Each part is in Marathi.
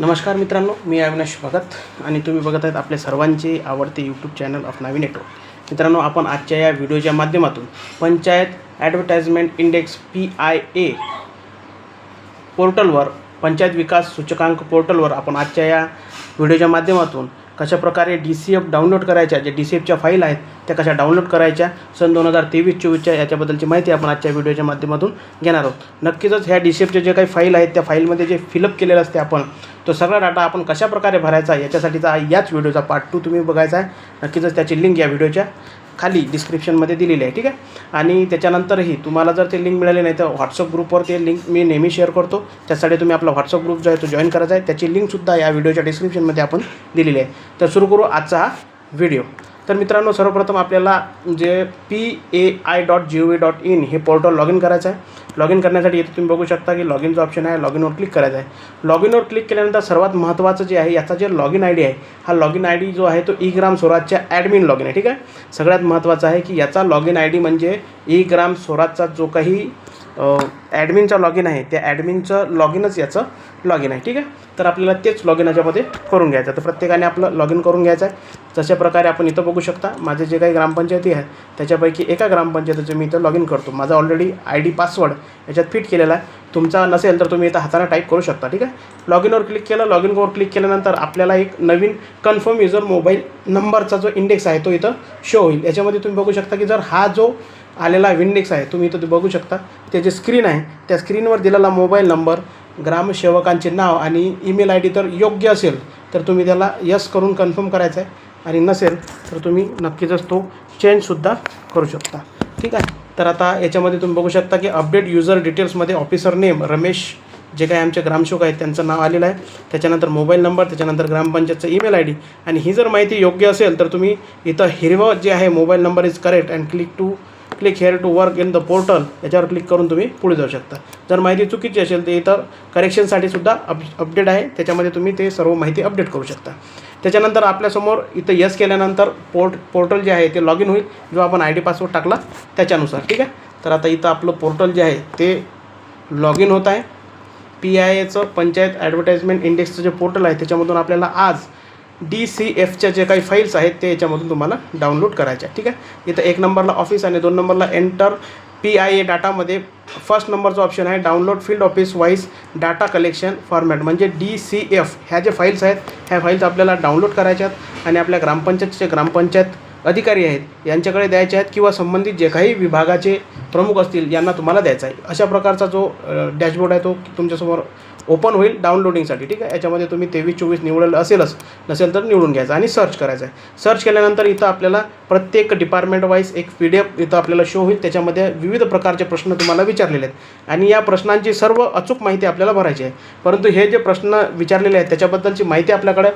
नमस्कार मित्रांनो मी अविनाश भगत आणि तुम्ही बघत आहेत आपले सर्वांचे आवडते यूट्यूब चॅनल ऑफ नावी नेटवर्क मित्रांनो आपण आजच्या या व्हिडिओच्या माध्यमातून panchayat advertisement index P I A पोर्टलवर पंचायत विकास सूचकांक पोर्टलवर आपण आजच्या या व्हिडिओच्या माध्यमातून कशाप्रकारे डी सी एफ डाउनलोड करायच्या ज्या डी सी एफच्या फाईल आहेत त्या कशा डाउनलोड करायच्या सन दोन हजार तेवीस चोवीसच्या याच्याबद्दलची माहिती आपण आजच्या व्हिडिओच्या माध्यमातून घेणार आहोत. नक्कीच ह्या डी सी एफचे जे काही फाईल आहेत त्या फाईलमध्ये जे फिलअप केलेलं असते आपण तो सगळा डाटा आपण कशाप्रकारे भरायचा याच्यासाठीचा याच व्हिडिओचा पार्ट टू तुम्ही बघायचा आहे. नक्कीच त्याची लिंक या व्हिडिओच्या खाली डिस्क्रिप्शनमध्ये दिलेली आहे ठीक आहे? आणि त्याच्यानंतरही तुम्हाला जर ते लिंक मिळाले नाही तर व्हॉट्सअप ग्रुपवर ते लिंक मी नेहमी शेअर करतो. त्यासाठी तुम्ही आपला व्हॉट्सअप ग्रुप जो आहे तो जॉईन करायचा आहे. त्याची लिंकसुद्धा या व्हिडिओच्या डिस्क्रिप्शनमध्ये आपण दिलेली आहे. तर सुरू करू आजचा हा व्हिडिओ तर मित्रांनो सर्वप्रथम आपल्याला जे P A I dot G O V dot in हे पोर्टल लॉग इन करायचं आहे. लॉग इन करण्यासाठी इथे तुम्ही बघू शकता की लॉग इनचं ऑप्शन आहे लॉग इनवर क्लिक करायचं आहे. लॉग इनवर क्लिक केल्यानंतर सर्वात महत्त्वाचं जे आहे याचा जे लॉग इन आय डी आहे हा लॉग इन आय डी जो आहे तो ई ग्राम स्वराजच्या ॲडमिन लॉग इन आहे ठीक आहे? सगळ्यात महत्त्वाचं आहे की याचा लॉग इन आय डी म्हणजे ई ग्राम स्वराजचा जो काही ॲडमिनचा लॉग इन आहे. त्या ॲडमिनचं लॉग इनच याचं लॉग इन आहे. ठीक आहे? तर आपल्याला तेच लॉग इन याच्यामध्ये करून घ्यायचं तर प्रत्येकाने आपलं लॉग इन करून घ्यायचं आहे. जशा प्रकारे आपण इथं बघू शकता माझे जे काही ग्रामपंचायती आहेत त्याच्यापैकी एका ग्रामपंचायतीचं मी इथं लॉग इन करतो. माझा ऑलरेडी आय डी पासवर्ड याच्यात फिट केलेला आहे. तुमचा नसेल तर तुम्ही इथं हाताने टाईप करू शकता. ठीक आहे? लॉग इनवर क्लिक केलं लॉग इनवर क्लिक केल्यानंतर आपल्याला एक नवीन कन्फर्म युजर मोबाईल नंबरचा जो इंडेक्स आहे तो इथं शो होईल. याच्यामध्ये तुम्ही बघू शकता की जर हा जो आलेला विंडेक्स आहे तुम्ही इथं बघू शकता. ते जे स्क्रीन आहे त्या स्क्रीनवर दिलेला मोबाईल नंबर ग्रामसेवकांचे नाव आणि ईमेल आय डी तर योग्य असेल तर तुम्ही त्याला यस करून कन्फर्म करायचं आहे आणि नसेल तर तुम्ही नक्कीच तो चेंजसुद्धा करू शकता. ठीक आहे? तर आता याच्यामध्ये तुम्ही बघू शकता की अपडेट युजर डिटेल्समध्ये ऑफिसर नेम रमेश जे काही आमचे ग्रामसेवक आहेत त्यांचं नाव आलेलं आहे. त्याच्यानंतर मोबाईल नंबर त्याच्यानंतर ग्रामपंचायतचं ईमेल आय डी आणि ही जर माहिती योग्य असेल तर तुम्ही इथं हिरवं जे आहे mobile number is correct and click to click here to work in the portal याच्यावर क्लिक करून तुम्ही पुढे जाऊ शकता. जर माहिती चुकीची असेल तर इथं करेक्शनसाठी सुद्धा अप अपडेट आहे. त्याच्यामध्ये तुम्ही ते सर्व माहिती अपडेट करू शकता. त्याच्यानंतर आपल्यासमोर इथं यस केल्यानंतर पोर्ट पोर्टल जे आहे ते लॉग इन होईल. जो आपण आय डी पासवर्ड टाकला त्याच्यानुसार. ठीक आहे? तर आता इथं आपलं पोर्टल जे आहे ते लॉग इन होत आहे. पी आय एचं पंचायत ॲडव्हर्टाइजमेंट इंडेक्सचं जे पोर्टल आहे त्याच्यामधून आपल्याला आज डी सी एफच्या जे काही फाईल्स आहेत ते याच्यामधून तुम्हाला डाउनलोड करायच्या ठीक आहे? इथं एक नंबरला ऑफिस आणि दोन नंबरला एंटर पी आय ए डाटामध्ये फर्स्ट नंबरचा ऑप्शन आहे download field office wise data collection format म्हणजे डी सी एफ ह्या जे फाईल्स आहेत ह्या फाईल्स आपल्याला डाउनलोड करायच्या आहेत आणि आपल्या ग्रामपंचायतचे ग्रामपंचायत अधिकारी आहेत यांच्याकडे द्यायचे आहेत किंवा संबंधित जे काही विभागाचे प्रमुख असतील यांना तुम्हाला द्यायचा आहे. अशा प्रकारचा जो डॅशबोर्ड आहे तो तुमच्यासमोर ओपन होईल डाउनलोडिंगसाठी ठीक आहे? याच्यामध्ये तुम्ही तेवीस चोवीस निवडलं असेलच नसेल तर निवडून घ्यायचं आणि सर्च करायचं आहे. सर्च केल्यानंतर इथं आपल्याला प्रत्येक डिपार्टमेंट वाईज एक पी डी एफ इथं आपल्याला शो होईल. त्याच्यामध्ये विविध प्रकारचे प्रश्न तुम्हाला विचारलेले आहेत. आणि या प्रश्नांची सर्व अचूक माहिती आपल्याला भरायची आहे. परंतु हे जे प्रश्न विचारलेले आहेत त्याच्याबद्दलची माहिती आपल्याकडे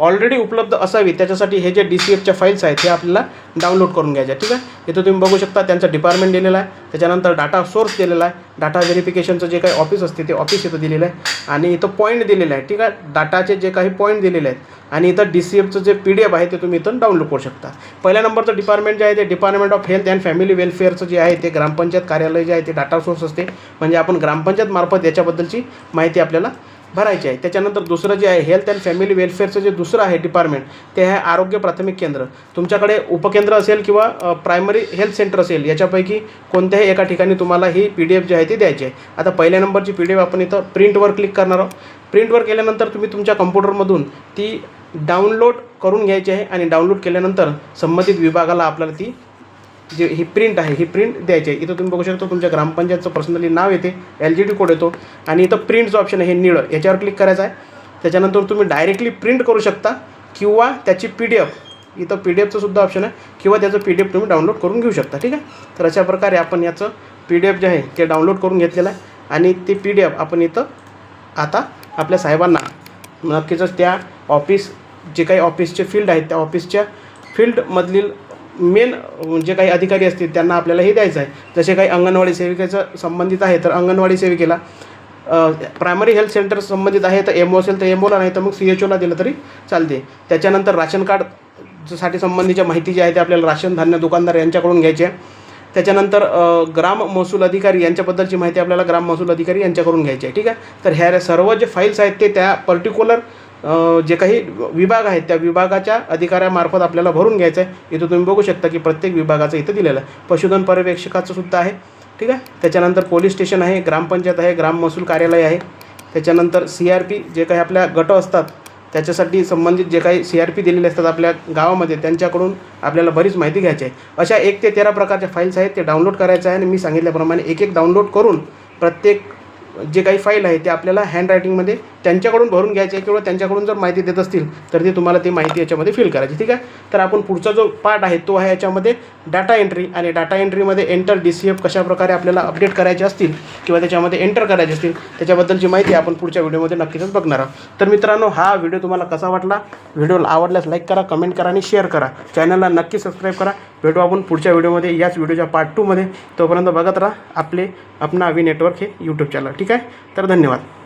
ऑलरेडी उपलब्ध असावी त्याच्यासाठी हे जे डी सी एफच्या फाईल्स आहेत हे आपल्याला डाउनलोड करून घ्यायच्या ठीक आहे? इथं तुम्ही बघू शकता त्यांचं डिपार्टमेंट दिलेलं आहे त्याच्यानंतर डाटा सोर्स दिलेला आहे डाटा व्हेरिफिकेशनचं जे काही ऑफिस असते ते ऑफिस इथं दिलेलं आहे आणि इथं पॉईंट दिलेलं आहे ठीक आहे? डाटाचे जे काही पॉईंट दिलेले आहेत आणि इथं D C एफचं J P D F आहे ते तुम्ही इथं डाउनलोड करू शकता. पहिल्या नंबरचं डिपार्टमेंट जे आहे ते department of health and family वेलफेअरचं जे आहे ते ग्रामपंचायत कार्यालय जे आहे ते डाटा सोर्स असते. म्हणजे आपण ग्रामपंचायत मार्फत याच्याबद्दलची माहिती आपल्याला भरायचे आहे. त्याच्यानंतर दुसरं जे आहे हेल्थ अँड फॅमिली वेलफेअरचं जे दुसरं आहे डिपार्टमेंट ते आहे आरोग्य प्राथमिक केंद्र. तुमच्याकडे उपकेंद्र असेल किंवा प्रायमरी हेल्थ सेंटर असेल याच्यापैकी कोणत्याही एका ठिकाणी तुम्हाला ही पी डी एफ जी आहे ती द्यायची आहे. आता पहिल्या नंबरची पी डी एफ आपण इथं प्रिंटवर क्लिक करणार आहोत. प्रिंटवर केल्यानंतर तुम्ही तुमच्या कम्प्युटरमधून ती डाउनलोड करून घ्यायची आहे आणि डाउनलोड केल्यानंतर संबंधित विभागाला आपल्याला ती जे ही प्रिंट आहे ही प्रिंट द्यायची आहे. इथं तुम्ही बघू शकता तुमच्या ग्रामपंचायतचं पर्सनली नाव येते एल जी डी कोड येतो. आणि इथं प्रिंटचं ऑप्शन आहे हे निळं याच्यावर क्लिक करायचं आहे. त्याच्यानंतर तुम्ही डायरेक्टली प्रिंट करू शकता किंवा त्याची पी डी एफ इथं पी डी एफचं सुद्धा ऑप्शन आहे किंवा त्याचं पी डी एफ तुम्ही डाउनलोड करून घेऊ शकता ठीक आहे? तर अशा प्रकारे आपण याचं पी डी एफ जे आहे ते डाउनलोड करून घेतलेलं आहे. आणि ते पी डी एफ आपण इथं आता आपल्या साहेबांना नक्कीच त्या ऑफिस जे काही ऑफिसचे फील्ड आहेत त्या ऑफिसच्या फील्डमधील मेन जे काही अधिकारी असतील त्यांना आपल्याला हे द्यायचं आहे. जसे काही अंगणवाडी सेविकेचं संबंधित आहे तर अंगणवाडी सेविकेला प्रायमरी हेल्थ सेंटर संबंधित आहे तर एम ओ असेल तर एम ओला नाही तर मग सी एच ओला दिलं तरी चालते. त्याच्यानंतर राशन कार्डसाठी संबंधीच्या माहिती जी आहे ते आपल्याला राशन धान्य दुकानदार यांच्याकडून घ्यायची आहे. त्याच्यानंतर ग्राम महसूल अधिकारी यांच्याबद्दलची माहिती आपल्याला ग्राम महसूल अधिकारी यांच्याकडून घ्यायची आहे ठीक आहे? तर ह्या सर्व जे फाईल्स आहेत ते त्या पर्टिक्युलर जे काही विभाग आहेत त्या विभागाच्या अधिकाऱ्यामार्फत आपल्याला भरून घ्यायचं आहे इथं तुम्ही बघू शकता की प्रत्येक विभागाचं इथं दिलेलं आहे. पशुधन पर्यवेक्षकाचं सुद्धा आहे. ठीक आहे? त्याच्यानंतर पोलीस स्टेशन आहे ग्रामपंचायत आहे ग्राम महसूल कार्यालय आहे. त्याच्यानंतर सी आर पी जे काही आपल्या गट असतात त्याच्यासाठी संबंधित जे काही सी आर पी दिलेले असतात आपल्या गावामध्ये त्यांच्याकडून आपल्याला बरीच माहिती घ्यायची आहे. अशा एक ते तेरा प्रकारच्या फाईल्स आहेत ते डाउनलोड करायचं आहे आणि मी सांगितल्याप्रमाणे एक एक डाउनलोड करून प्रत्येक जे काही फाईल आहे ते आपल्याला हँडरायटिंगमध्ये त्यांच्याकडून भरून घ्यायचे आहे किंवा त्यांच्याकडून जर माहिती देत असतील तर ती तुम्हाला ती माहिती याच्यामध्ये फिल करायची ठीक आहे? तर आपण पुढचा जो पार्ट आहे तो आहे याच्यामध्ये डाटा एंट्री आणि डाटा एंट्रीमध्ये एंटर डी सी एफ कशाप्रकारे आपल्याला अपडेट करायचे असतील किंवा त्याच्यामध्ये एंटर करायचे असतील त्याच्याबद्दलची माहिती आपण पुढच्या व्हिडिओमध्ये नक्कीच बघणार आहोत. तर मित्रांनो हा व्हिडिओ तुम्हाला कसा वाटला? व्हिडिओ आवडल्यास लाईक करा कमेंट करा आणि शेअर करा. चॅनलला नक्की सबस्क्राईब करा. भेटू आपण पुढच्या व्हिडिओमध्ये याच व्हिडिओच्या पार्ट टूमध्ये तोपर्यंत बघत राहा आपले अपना अवी नेटवर्क हे यूट्यूब चॅनल ठीक आहे? तर धन्यवाद.